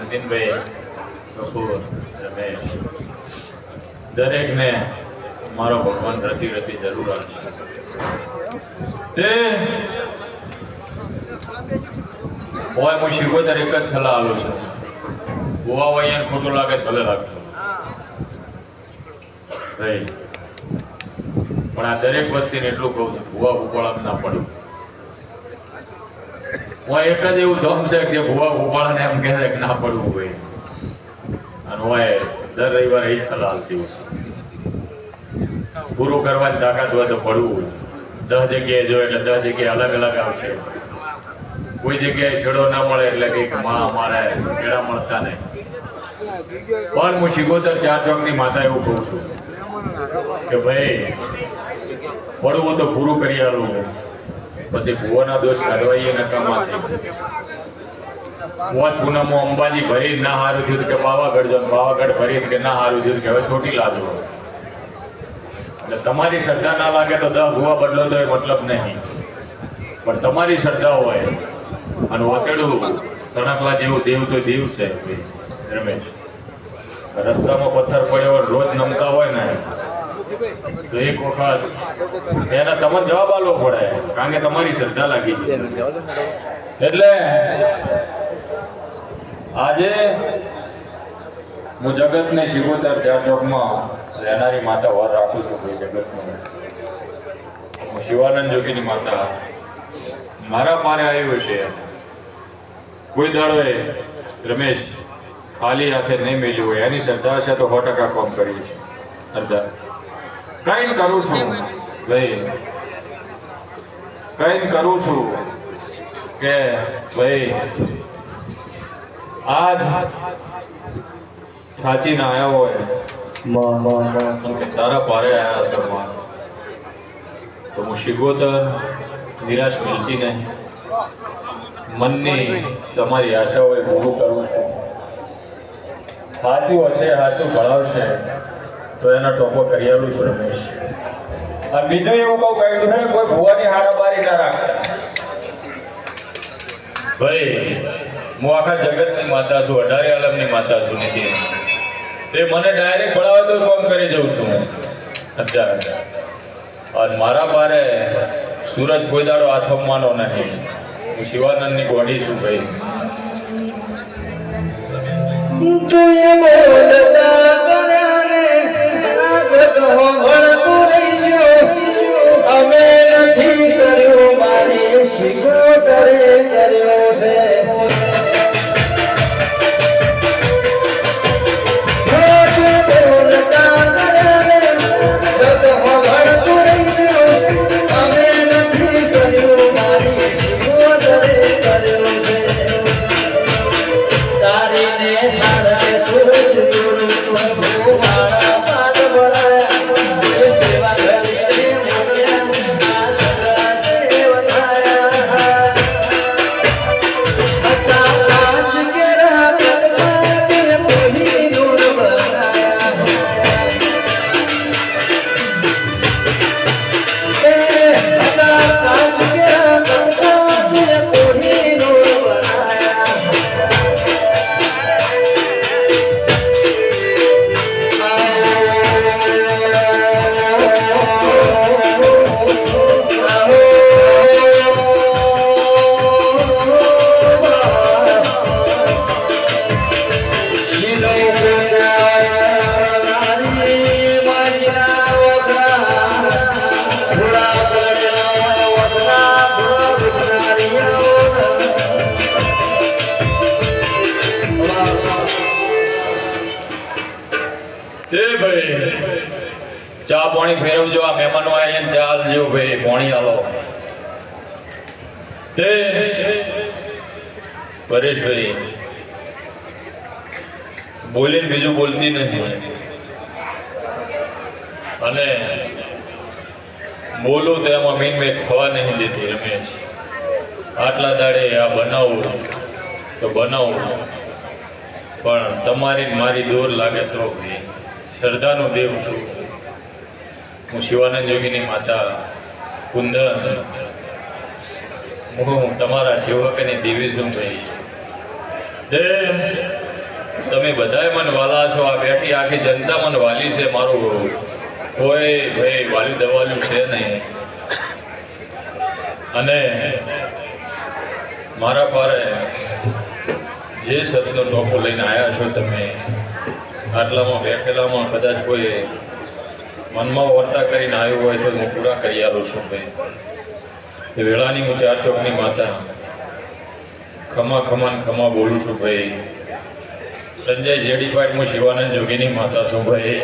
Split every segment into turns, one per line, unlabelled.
નીતિનભાઈ કપૂર રમેશ દરેકને મારો ભગવાન રતી રતી જરૂર આવશે તે હોય હું શિકોતર એક જ સલાહ આલું છું. ભૂવા વૈયાને ખોટું લાગે ભલે લાગતું ભાઈ, પણ આ દરેક વસ્તીને એટલું કહું છું, ભૂવા ઉપાળા ના પડ્યું હું એક એવું ધમ છે કે ભુવા ઉપાળાને એમ કહે કે ના પડવું હોય. અને હું દર રવિવારે એ સલાહ આવતી હોય પૂરું કરવાની તાકાત હોય તો પડવું દસ જગ્યાએ જો એટલે દસ જગ્યાએ અલગ અલગ આવશે. કોઈ જગ્યાએ છેડો ના મળે એટલે કંઈકમાં અમારે છેડા મળતા નહીં. પણ હું શિકોતર ચાર ચોકની માતા એવું કહું છું કે ભાઈ, પડવું તો પૂરું કરી આલું. પછી ભુવાના દોષ કાઢવાઈએ નકામા છે. મોત અંબાજી ભરી ના હારું થયું કે પાવાગઢ જો પાવાગઢ ભરી કે ના હારું થયું કે હવે ચોટી લાજો. એટલે તમારી શ્રદ્ધા ના લાગે તો દહ ભુવા બદલો તો એ મતલબ નહીં. પણ તમારી શ્રદ્ધા હોય અને વાતેડું તણકલા જેવું દેવ તો દેવ છે. રમેશ. રસ્તામાં પથ્થર પડ્યો રોજ નમતા હોય ને તો એક વખત એના તમે જવાબ આપવો પડે, કારણ કે તમારી શ્રદ્ધા લાગી એટલે આજે હું જગતને શિવોતર ચાર ચોકમાં રહેનારી માતા વર રાખું છું ભાઈ જગતનું હું શિવાનંદ જોગીની માતા. મારા પારે આવ્યું છે. કોઈ દાડોએ રમેશ ખાલી હાથે નહીં મેળ્યું હોય, એની શ્રદ્ધા છે તો સો ટકા કોમ કરી છે શ્રદ્ધા કઈ કરું છું? ભાઈ કઈ કરું છું કે ભાઈ આજ સાચીને આવ્યા હોય. તારા પારે આવ્યા કરવા તો હું શિગોતર નિરાશ મિલતી નહીં. મનની તમારી આશાઓ હોય પૂરું કરું છું. સાચું હશે સાચું ભણાવશે. તો એના ટોપો કરી છે છું રમેશ. અને બીજું એવું કહું કહ્યું છે કોઈ ભુવાની હારાબારી ના રાખતા ભાઈ, હું આખા જગતની માતા છું, અઢારે આલમની માતા છું નીતિ તે મને ડાયરેક્ટ ભણાવે તો કોમ કરી જઉં છું અત્યારે અને મારા પારે સૂરજ કોઈ દાડો આથમવાનો નથી હું શિવાનંદની ગોડી છું, ભાઈ.
એ
ભાઈ. ચા પાણી ફેરવજો, આ મહેમાનો આવ્યા ને ચા લેજો ભાઈ. પાણી આવો તે પરેશભાઈ બોલીને બીજું બોલતી નથી. અને બોલું તો એમાં મીન મેં થવા નહીં દેતી રમેશ આટલા દાડે આ બનાવું, તો બનાવું. પણ તમારી મારી દોર લાગે તો ભાઈ શ્રદ્ધાનો દેવ છું. હું શિવાનંદ યોગીની માતા કુંદન. હું તમારા સેવક અને દેવી છું ભાઈ. તમે બધાય મને વાલા છો. આ બેઠી આખી જનતા મને વાલી છે. મારું કોઈ ભાઈ વાલી દવાલ્યું છે નહીં. અને મારા પારે જે શબ્દનો ટોપો લઈને આવ્યા છો તમે આટલામાં બેઠેલામાં કદાચ કોઈ મનમાં વર્તા કરીને આવ્યું હોય તો હું પૂરા કરી આવું છું ભાઈ એ વેળાની હું ચાર ચોકની માતા. ખમા ખમા ખમા બોલું છું ભાઈ. સંજય જેડીપાટ હું શિવાનંદ જોગીની માતા છું ભાઈ.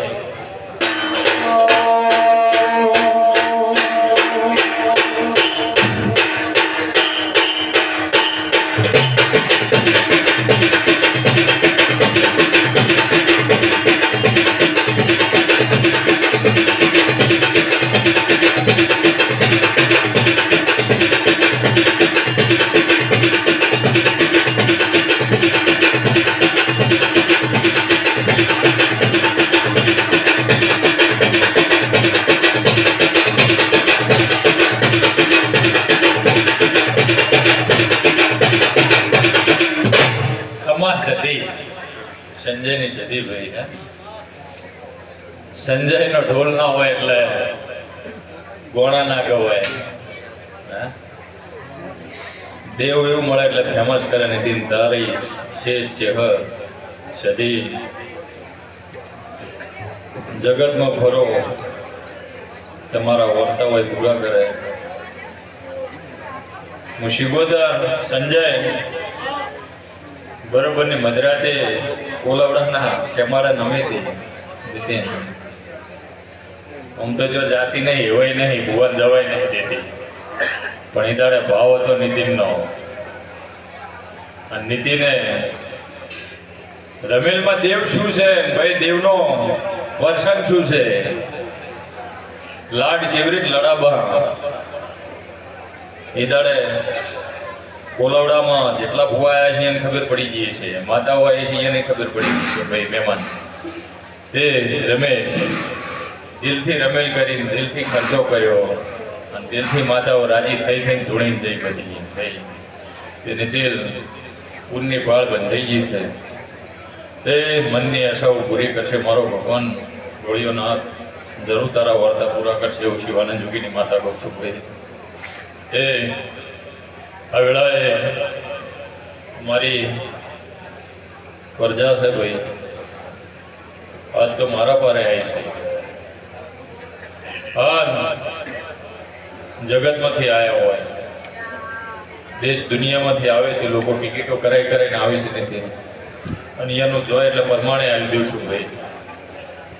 હે. સંજયનો ઢોલ ના હોય એટલે ગોણા ના ગવાય. દેવ એવું મળે એટલે ફેમસ કરે ને દિન તારી શેષ ચેહ સદી જગતમાં ફરો તમારા વર્તા હોય પૂરા કરે. હું શિગોદર સંજય બરોબર ને મધરાતે કોલાવડાના શેમાડા નમેથી નીતિન આમ તો જો જાતિ નહીં, હોય નહીં, ભુવન જવાય નહીં દેતી. પણ એ દાડે ભાવ હતો નીતિનનો. અને નીતિને રમેલમાં દેવ શું છે? ભાઈ, દેવનો વર્ષન શું છે? લાડ જેવરી લડાબા. એ દાડે કોલવડામાં જેટલા ભુવા આવ્યા છે એને ખબર પડી ગઈ છે. માતાઓ આવી છે એને ખબર પડી ગઈ છે ભાઈ મહેમાન. તે રમેશ, દિલથી રમેલ કરીને દિલથી ખર્ચો કર્યો અને દિલથી માતાઓ રાજી થઈ થઈને ધૂણીને જઈ બધી ભાઈ તેને દિલ પૂરની ભાળ બંધાઈ ગઈ છે. તે મનની આશાઓ પૂરી કરશે. મારો ભગવાન ગોળીઓના હાથ જરૂર તારા વાર્તા પૂરા કરશે. એવું શિવાનંદ જોગીની માતા કહું છું ભાઈ. એ આ વેળાએ મારી પ્રજા છે ભાઈ. આજ તો મારા પારે આવી છે. હા જગતમાંથી આવ્યા હોય. દેશ દુનિયામાંથી આવે છે, લોકો ટિકિટો કરાઈ કરાઈને આવે છે નથી અને એનું જોય એટલે પરમાણે આવી છું ભાઈ.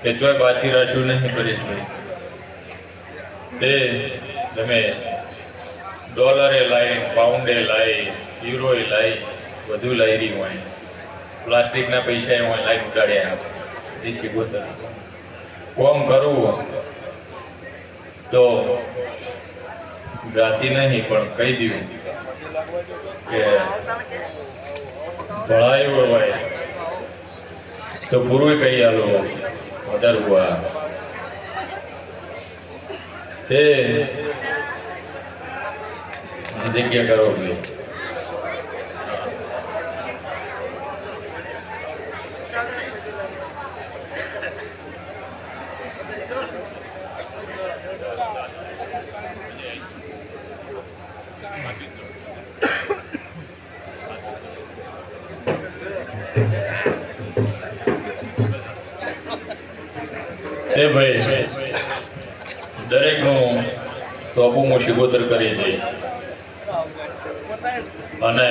તે ચોય બાચી રાખ્યું નહીં કરી ભાઈ. તે રમેશ ડોલરે લાવી પાઉન્ડે લાવી યુરોએ લાઈ, બધું લાઈ રહી હોય. પ્લાસ્ટિકના પૈસા હોય, લાઈન ઉડાડ્યા એ શીખોતર કોમ કરવું તો જાતિ નહીં, પણ કહી દીધું કે ભળાયું હોય. તો પૂરું કહી આલો વધારવું તે જગ્યા કરો ભાઈ એ ભાઈ દરેકનું ટોપું હું શિગોતર કરી દઈશ અને